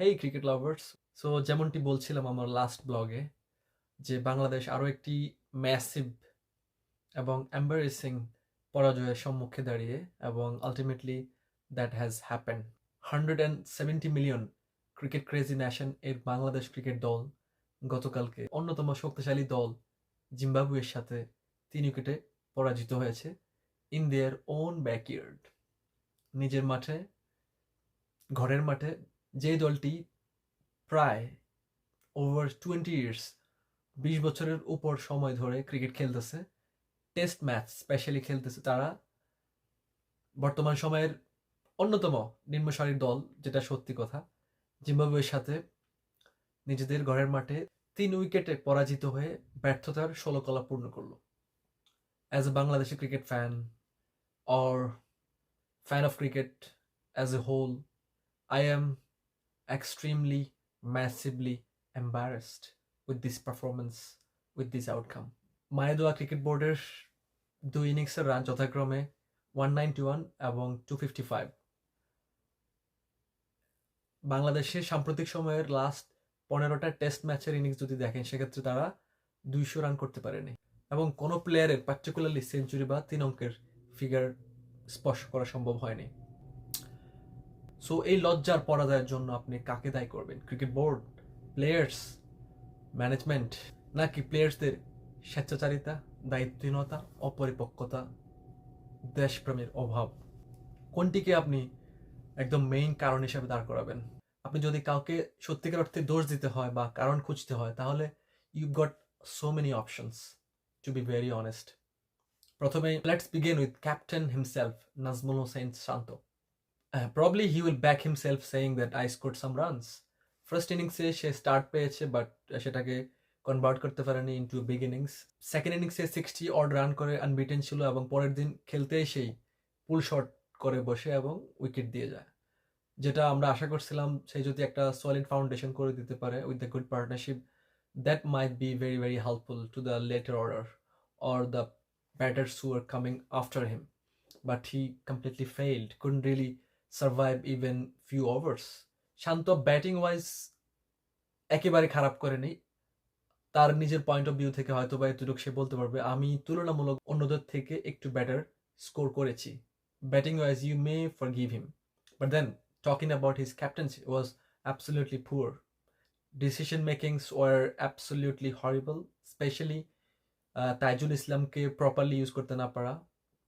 হেই cricket lovers so যেমনটি বলছিলাম আমার লাস্ট ব্লগে যে বাংলাদেশ আরও একটি ম্যাসিভ এবং এম্বারেসিং পরাজয়ের সম্মুখে দাঁড়িয়ে এবং ultimately that has happen hundred and seventy million cricket crazy nation এর বাংলাদেশ ক্রিকেট দল গতকালকে অন্যতম শক্তিশালী দল জিম্বাবুয়ের সাথে তিন উইকেটে পরাজিত হয়েছে ইন দেয়ার ওন ব্যাকইয়ার্ড নিজের মাঠে, ঘরের মাঠে যে দলটি প্রায় ওভার টোয়েন্টি ইয়ার্স বিশ বছরের উপর সময় ধরে ক্রিকেট খেলতেছে টেস্ট ম্যাচ স্পেশালি খেলতেছে তারা, বর্তমান সময়ের অন্যতম নিম্নসারির দল, যেটা সত্যি কথা, জিম্বাবুয়ের সাথে নিজেদের ঘরের মাঠে তিন উইকেটে পরাজিত হয়ে ব্যর্থতার ষোলো কলা পূর্ণ করল। As a Bangladeshi cricket fan or fan of cricket as a whole I am extremely, massively embarrassed with this performance, with this outcome. মায়েদোয়া ক্রিকেট বোর্ডের দুই ইনিংসের রান যথাক্রমে ওয়ান নাইনটি ওয়ান এবং টু ফিফটি ফাইভ বাংলাদেশের সাম্প্রতিক সময়ের last পনেরোটা টেস্ট ম্যাচের ইনিংস যদি দেখেন সেক্ষেত্রে তারা দুইশো রান করতে পারেনি। এবং কোনো প্লেয়ারের পার্টিকুলারলি সেঞ্চুরি বা তিন অঙ্কের ফিগার স্পর্শ করা সম্ভব হয়নি। সো এই লজ্জার পরাজয়ের জন্য আপনি কাকে দায়ী করবেন? ক্রিকেট বোর্ড প্লেয়ার্স ম্যানেজমেন্ট নাকি প্লেয়ার্সদের স্বেচ্ছাচারিতা, দায়িত্বহীনতা, অপরিপক্কতা, দেশপ্রেমের অভাব? কোনটিকে আপনি একদম মেইন কারণ হিসেবে দাঁড় করাবেন? আপনি যদি কাউকে সত্যিকার অর্থে দোষ দিতে হয় বা কারণ খুঁজতে হয়, তাহলে you got so many options to be very honest প্রথমে let's begin with captain himself Najmul Hossain Shanto Uh, probably he will back himself saying that I scored some runs. First ইনিংসে সে স্টার্ট পেয়েছে but সেটাকে convert করতে পারেনি into big innings second ইনিংসে sixty odd run করে unbeaten ছিল এবং পরের দিন খেলতে এসেই পুল শট করে বসে এবং উইকেট দিয়ে যায়। যেটা আমরা আশা করছিলাম সে যদি একটা সলিড ফাউন্ডেশন করে দিতে পারে with the good partnership that might be very very helpful to the later order or the batters who are coming after him but he completely failed could really survive even few overs Shanto batting wise একেবারে খারাপ করেনি তার নিজের point of view থেকে হয়তো বা এতটুকু সে বলতে পারবে, আমি তুলনামূলক অন্যদের থেকে একটু ব্যাটার স্কোর করেছি। Batting wise you may forgive him but then talking about his captaincy was absolutely poor decision makings were absolutely horrible specially Taijul ইসলামকে প্রপারলি ইউজ করতে না পারা।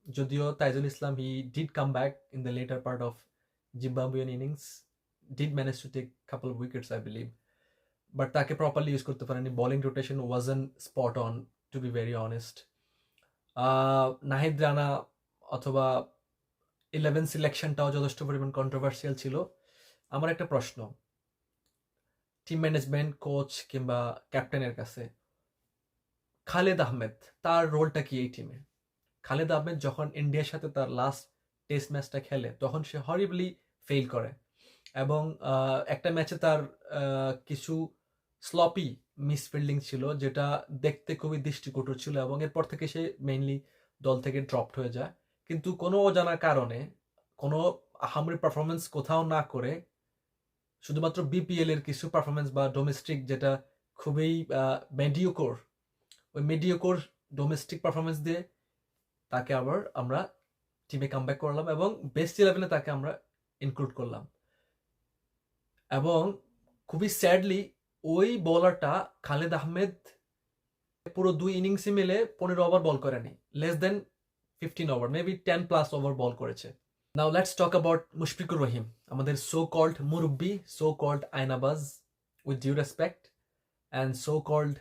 যদিও Taijul Islam he did come back in the later part of Zimbabwean innings did manage to take couple wickets I believe but তাকে properly use করতে পারেনি। Bowling rotation wasn't spot on to be very honest Nahid Rana অথবা eleven সিলেকশনটাও যথেষ্ট পরিমাণ controversial ছিল। আমার একটা প্রশ্ন। টিম ম্যানেজমেন্ট কোচ কিংবা ক্যাপ্টেনের কাছে, খালেদ আহমেদ তার রোলটা কি এই টিমে খালেদ আহমেদ যখন ইন্ডিয়ার সাথে তার লাস্ট টেস্ট ম্যাচটা খেলে, তখন সে হরিবলি ফেল করে। এবং একটা ম্যাচে তার কিছু স্লপি মিসফিল্ডিং ছিল, যেটা দেখতে খুবই দৃষ্টিকটু ছিল এবং এরপর থেকে সে মেইনলি দল থেকে ড্রপড হয়ে যায়। কিন্তু কোনো অজানা কারণে, কোনো আহামরি পারফরমেন্স কোথাও না করে, শুধুমাত্র বিপিএল এর কিছু পারফরমেন্স বা ডোমেস্টিক যেটা খুবই মেডিওকোর ওই মেডিওকোর ডোমেস্টিক পারফরমেন্স দিয়ে তাকে আবার আমরা টিমে কামব্যাক করলাম এবং বেস্ট ইলেভেনে তাকে আমরা ইনক্লুড করলাম। এবং খুবই স্যাডলি ওই বলারটা খালেদ আহমেদ পুরো দুই ইনিংসে মিলে পনেরো ওভার বল করেনি less than fifteen over maybe ten plus over ball করেছে। Now let's talk about Mushfiqur Rahim, আমাদের সো কল্ড মুরব্বি so called আয়নাবাজ with due respect and so called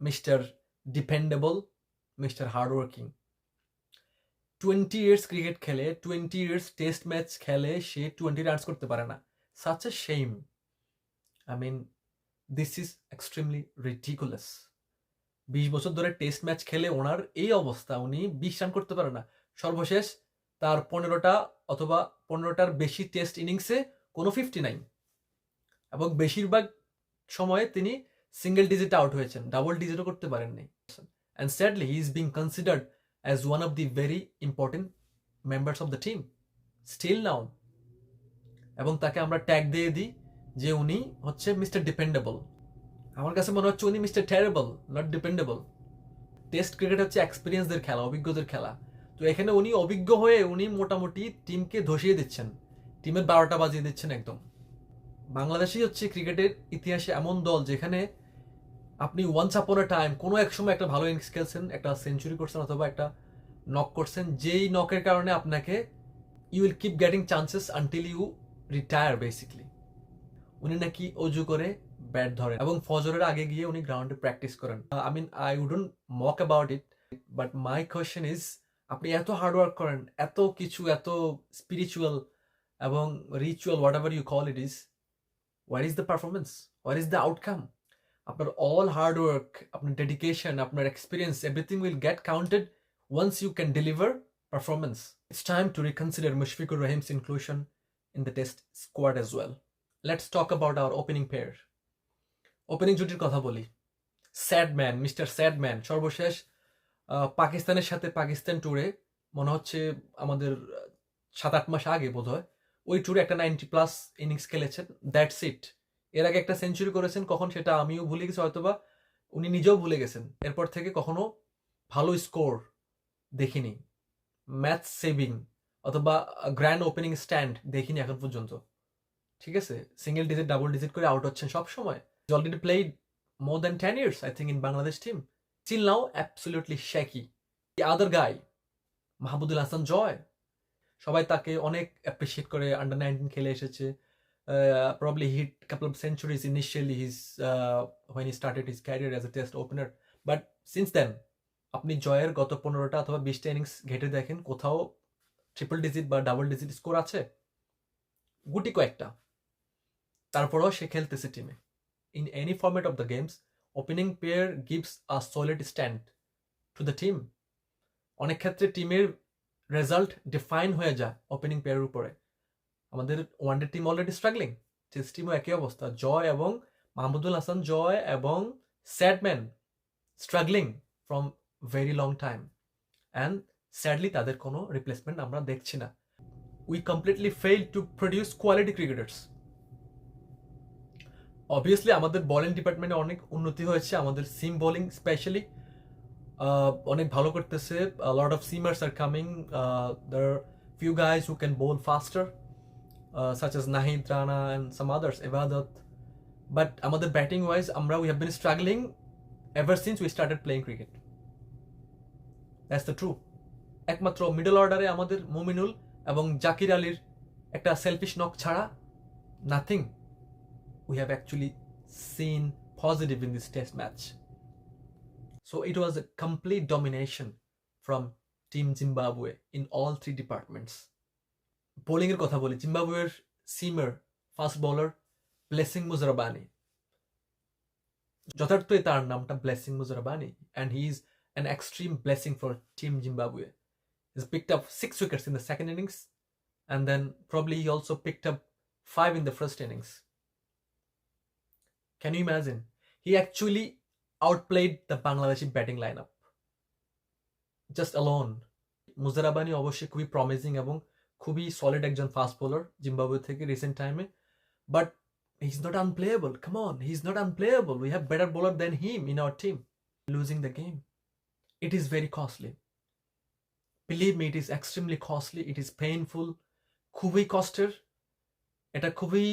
mister dependable mister hardworking twenty years cricket খেলে twenty years test match খেলে সে twenty runs করতে পারে না। Such a shame I mean this is extremely ridiculous বিশ বছর ধরে টেস্ট ম্যাচ খেলে ওনার এই অবস্থা, উনি বিশ রান করতে পারে না। সর্বশেষ তার পনেরোটা অথবা পনেরোটার বেশি টেস্ট ইনিংসে কোনো ফিফটি নাইন এবং বেশিরভাগ সময়ে তিনি সিঙ্গেল ডিজিট আউট হয়েছেন ডাবল ডিজিটও করতে পারেননি। And sadly he is being considered as one of the very important members of the team. Still now, এবং তাকে আমরা ট্যাগ দিয়ে দিই যে উনি হচ্ছে মিস্টার ডিপেন্ডেবল আমার কাছে মনে হচ্ছে উনি mister terrible not dependable test cricket হচ্ছে এক্সপিরিয়েন্সদের খেলা, অভিজ্ঞদের খেলা। তো এখানে উনি অভিজ্ঞ হয়ে উনি মোটামুটি টিমকে ধসিয়ে দিচ্ছেন। টিমের বারোটা বাজিয়ে দিচ্ছেন একদম। বাংলাদেশই হচ্ছে ক্রিকেটের ইতিহাসে এমন দল যেখানে আপনি ওয়ান্স আপন এ টাইম কোনো এক সময় একটা ভালো ইনিংস খেলছেন, একটা সেঞ্চুরি করছেন অথবা একটা নক করছেন, যেই নকের কারণে আপনাকে you will keep getting chances until you retire basically উনি নাকি অজু করে ব্যাট ধরেন এবং ফজরের আগে গিয়ে উনি গ্রাউন্ডে প্র্যাকটিস করেন। I mean I wouldn't mock about it but my question is আপনি এত হার্ডওয়ার্ক করেন, এত কিছু, এত স্পিরিচুয়াল এবং ritual whatever you call it is what is the performance what is the outcome আপনার অল হার্ডওয়ার্ক আপনার ডেডিকেশন আপনার experience everything will get counted once you can deliver performance. It's time to reconsider Mushfiqur Rahim's inclusion in the test squad as well let's talk about our opening pair. Opening জুটির কথা বলি sad man mister sad man সর্বশেষ পাকিস্তানের সাথে পাকিস্তান ট্যুরে মনে হচ্ছে আমাদের সাত আট মাস আগে বোধ হয় ওই ট্যুরে একটা নাইনটি প্লাস ইনিংস খেলেছেন দ্যাটস ইট এর আগে একটা সেঞ্চুরি করেছেন, কখন সেটা আমিও ভুলে গেছি, হয়তোবা উনি নিজেও ভুলে গেছেন। এরপর থেকে কখনো ভালো স্কোর দেখিনি। ম্যাচ সেভিং অথবা গ্র্যান্ড ওপেনিং স্ট্যান্ড দেখিনি এখন পর্যন্ত। ঠিক আছে? সিঙ্গেল ডিজিট, ডাবল ডিজিট করে আউট হচ্ছেন সব সময় already played more than ten years I think in Bangladesh team chill now absolutely shaky the other guy Mahmudul Hasan Joy, সবাই তাকে অনেক অ্যাপ্রিসিয়েট করে আন্ডার নাইনটিন খেলে এসেছে। Probably hit couple of centuries initially his when he started his career as a test opener but since then আপনি জয়ের গত পনেরোটা অথবা বিশটা ইনিংস ঘেটে দেখেন, কোথাও ট্রিপল ডিজিট বা ডাবল ডিজিট স্কোর আছে? গুটি কয়েকটা। তারপরেও সে খেলতেছে টিমে in any format of the games opening pair gives a solid stand to the team অনেক ক্ষেত্রে টিমের রেজাল্ট ডিফাইন হয়ে যায় ওপেনিং পেয়ারের উপরে। আমাদের one day team already struggling. Test টিমও একই অবস্থা। জয় এবং মাহমুদুল হাসান জয় এবং Sadman struggling from very long time. And sadly তাদের কোনো রিপ্লেসমেন্ট আমরা দেখছি না। We completely fail to produce quality cricketers. Obviously আমাদের বোলিং ডিপার্টমেন্টে অনেক উন্নতি হয়েছে। আমাদের সিম বোলিং স্পেশালি অনেক ভালো করতেছে। Lot of seamers are coming there few guys who can bowl faster such as Nahid Rana and some others, Evadat. But আমাদের ব্যাটিং ওয়াইজ আমরা we have been struggling ever since we started playing cricket that's the true একমাত্র middle অর্ডারে আমাদের মুমিনুল এবং জাকির আলীর একটা selfish knock ছাড়া nothing we have actually seen positive in this test match so it was a complete domination from team Zimbabwe in all three departments bowling এর কথা বলি জিম্বাবুয়ের seamer fast bowler blessing Muzarabani যথার্থই তার নামটা blessing Muzarabani and he is an extreme blessing for team Zimbabwe He's picked up six wickets in the second innings, and then probably he also picked up five in the first innings. Can you imagine? He actually outplayed the Bangladeshi batting lineup. Just alone. Muzarabani অবশ্যই খুবই promising এবং খুবই solid একজন fast bowler Zimbabwe থেকে recent টাইমে but he is not unplayable come on he is not unplayable we have better bowler than him in our team losing the game it is very costly believe me it is extremely costly it is painful খুবই কষ্টের। এটা খুবই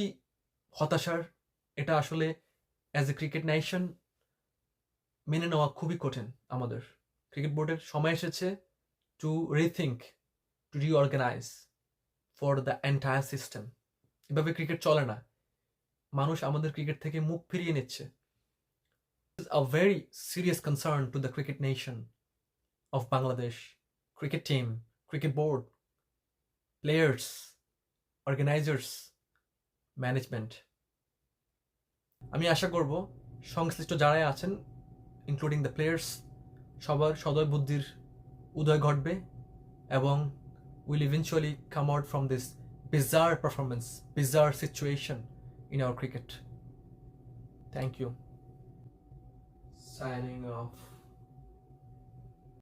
হতাশার। এটা আসলে as a cricket nation মেনে নেওয়া খুবই কঠিন আমাদের। ক্রিকেট বোর্ডের সময় এসেছে to rethink to reorganise for the entire system এভাবে ক্রিকেট চলে না। মানুষ আমাদের ক্রিকেট থেকে মুখ ফিরিয়ে নিচ্ছে। A very serious concern to the cricket nation of Bangladesh cricket team cricket board players organisers management আমি আশা করব সংশ্লিষ্ট যারাই আছেন ইনক্লুডিং দ্য প্লেয়ার্স সবার সদয় বুদ্ধির উদয় ঘটবে এবং will eventually come out from this bizarre performance, bizarre situation in our cricket. Thank you. Signing off.